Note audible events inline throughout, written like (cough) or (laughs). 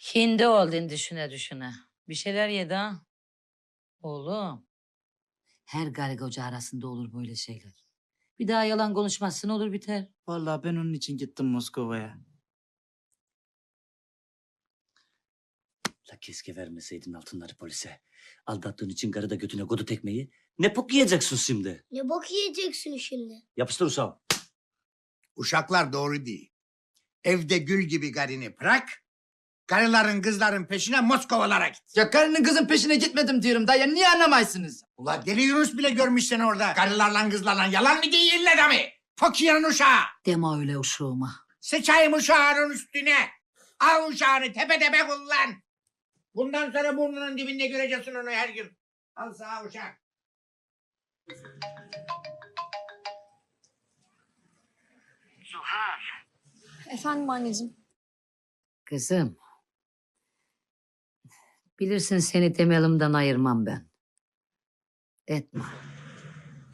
Hindi oldun düşüne düşüne. Bir şeyler yedi ha. Oğlum. Her gari koca arasında olur böyle şeyler. Bir daha yalan konuşmazsın olur biter. Vallahi ben onun için gittim Moskova'ya. La keşke vermeseydin altınları polise. Aldattığın için karı da götüne kodu tekmeyi. Ne pok yiyeceksin şimdi? Ne bok yiyeceksin şimdi? Yapıştır Usam. Uşaklar doğru değil. Evde gül gibi garini bırak. Karıların kızların peşine Moskovalara git. Ya karının kızın peşine gitmedim diyorum da ya niye anlamazsınız? Ula deli Yunus bile görmüş seni orada. Karılarla kızlarla yalan mı değil ille de mi? Fakirin uşağı. Deme öyle uşağıma. Sıçayım uşağının üstüne. Al uşağını tepe tepe kullan. Bundan sonra burnunun dibinde göreceksin onu her gün. Al sağ uşak. Efendim anneciğim. Kızım. Bilirsin seni temelimden ayırmam ben. Etme.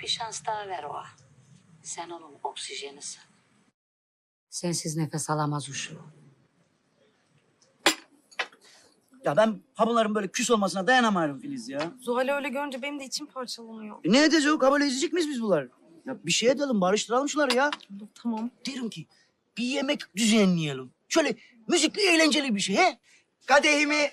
Bir şans daha ver o. Sen onun oksijenisin. Sensiz nefes alamaz uşu. Ya ben ha bunların böyle küs olmasına dayanamıyorum Filiz ya. Zuhal'i öyle görünce benim de içim parçalanıyor. E ne edeceğiz? Kabul edecek miyiz biz bunları? Ya bir şey edelim, barıştıralım şunları ya. Tamam. Derim ki bir yemek düzenleyelim. Şöyle müzikli, eğlenceli bir şey he? Kadehimi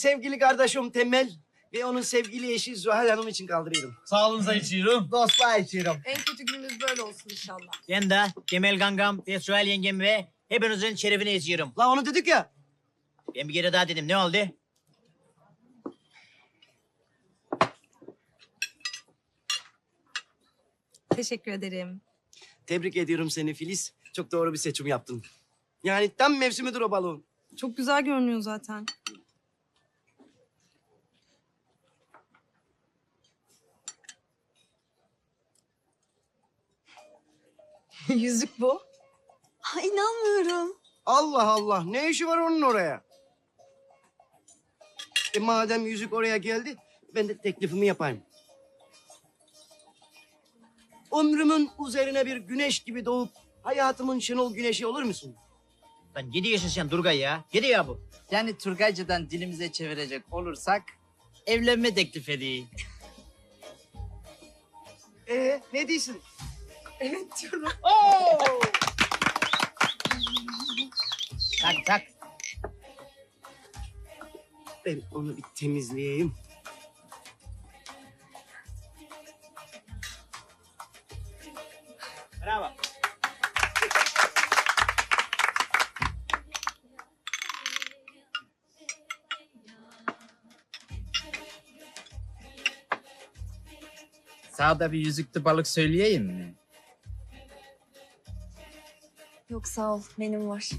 sevgili kardeşim Temel ve onun sevgili eşi Zuhal Hanım için kaldırıyorum. Sağlığınıza içiyorum. Dostluğa içiyorum. En kötü günümüz böyle olsun inşallah. Ben de Kemal Gangam ve Suhal yengem ve hepinizin şerefine içiyorum. La onu dedik ya. Ben bir kere daha dedim ne oldu? Teşekkür ederim. Tebrik ediyorum seni Filiz. Çok doğru bir seçim yaptın. Yani tam mevsimidir o balon. Çok güzel görünüyor zaten. (laughs) Yüzük bu. Ha, inanmıyorum. Allah Allah ne işi var onun oraya? E madem yüzük oraya geldi ben de teklifimi yapayım. Ömrümün üzerine bir güneş gibi doğup hayatımın şenol güneşi olur musun? Lan yedi yaşın sen Durgay ya. Yedi ya bu. Yani Turgayca'dan dilimize çevirecek olursak Evlenme teklif edeyim. Ee ne diyorsun? Evet diyorum. Tak tak. Ben onu bir temizleyeyim. Bravo. sağda bir yüzüklü balık söyleyeyim mi? Yok sağ ol. Benim var.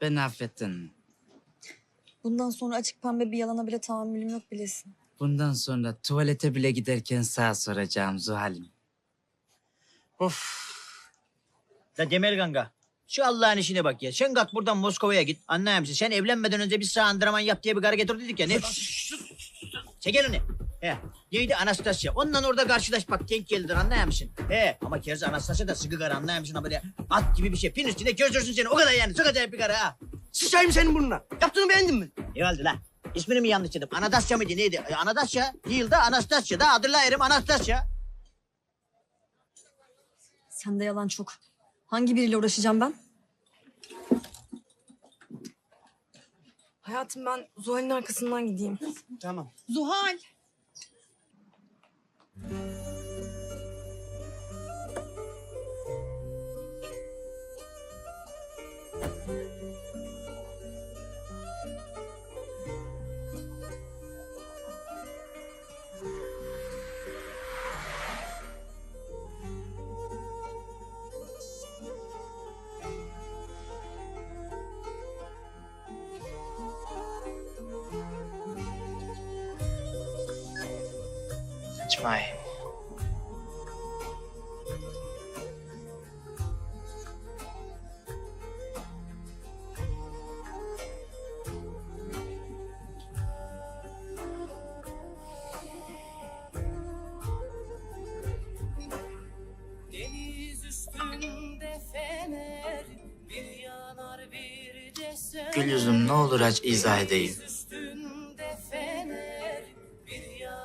Ben affettim. Bundan sonra açık pembe bir yalana bile tahammülüm yok bilesin. Bundan sonra tuvalete bile giderken sağ soracağım Zuhal'im. Of. Lan Kemal Ganga. Şu Allah'ın işine bak ya. Sen kalk buradan Moskova'ya git. Anlayayım mısın? Sen evlenmeden önce bir sağ antrenman yap diye bir gara dedik ya. Ne? Çek elini. He. Neydi Anastasya? Onunla orada karşılaş bak denk geldir anlayar mısın? He. Ama kez Anastasya da sıkı gara anlayar mısın? Ha Böyle at gibi bir şey. Pin üstünde gözürsün seni. O kadar yani. Çok acayip bir gara ha. Sıçayım senin burnuna. Yaptığını beğendin mi? Ne oldu la? İsmini mi yanlış dedim? Anastasya mıydı neydi? E, Anastasya değil de Anastasya da adıyla erim Anastasya. Sende yalan çok. Hangi biriyle uğraşacağım ben? Hayatım ben Zuhal'in arkasından gideyim. Tamam. Zuhal! Saçmayım. Deniz üstünde fener bir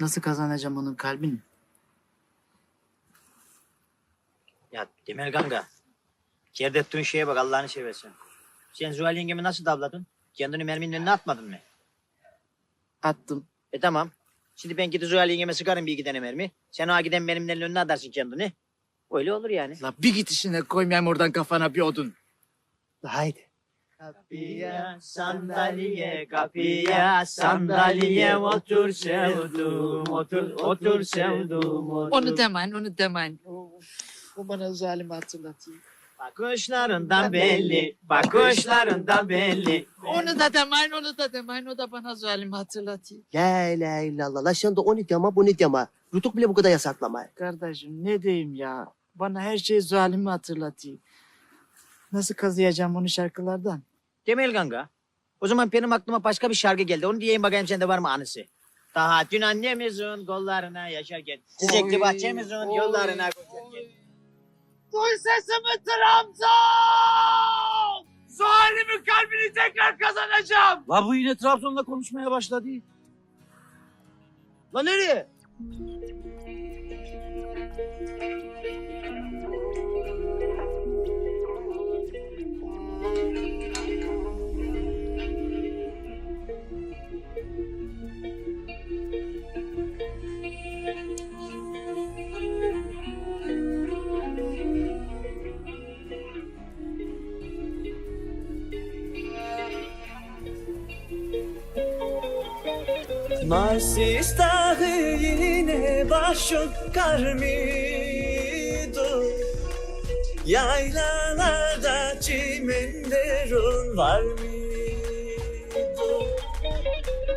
Nasıl kazanacağım onun kalbini? Ya Demel Ganga. Kerdettiğin şeye bak Allah'ını seversen. Sen Zuhal yengemi nasıl davladın? Kendini merminin önüne atmadın mı? Attım. E tamam. Şimdi ben gidip Zuhal yengeme sıkarım bir iki tane mermi. Sen o giden mermilerin önüne atarsın kendini. Öyle olur yani. La bir git işine koymayayım oradan kafana bir odun. La haydi. Kapıya sandalye, kapıya sandalye otur sevdum, otur, otur sevdum, otur. Onu demeyin, onu demeyin. O bana zalimi hatırlatıyor. Bakışlarından belli, bakışlarından belli. Onu da demeyin, onu da demeyin. O da bana zalimi hatırlatıyor. La ilahe illallah. La sen de o ne diyama bu ne diyama. Yutuk bile bu kadar yasaklama. Kardeşim ne diyeyim ya? Bana her şey zalimi hatırlatıyor. Nasıl kazıyacağım onu şarkılardan? Demel Ganga. O zaman benim aklıma başka bir şarkı geldi. Onu diyeyim bakayım sende var mı anısı? Daha dün annemizin kollarına yaşarken, çiçekli bahçemizin yollarına koşarken. Duy sesimi Trabzon! Zalimin kalbini tekrar kazanacağım. La bu yine Trabzon'la konuşmaya başladı. Lan nereye? Narsis dağı yine başın karmidu Yaylalarda çimenlerin var mıydı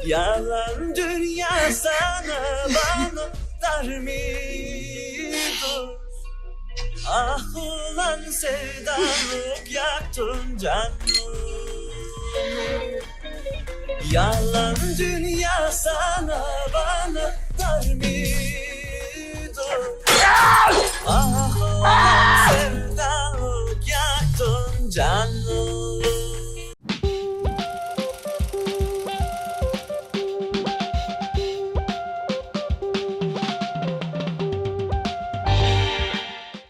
Yalan dünya sana bana dar mıydı Ah ulan sevdalık yaktın canımı Yalan dünya sana bana dar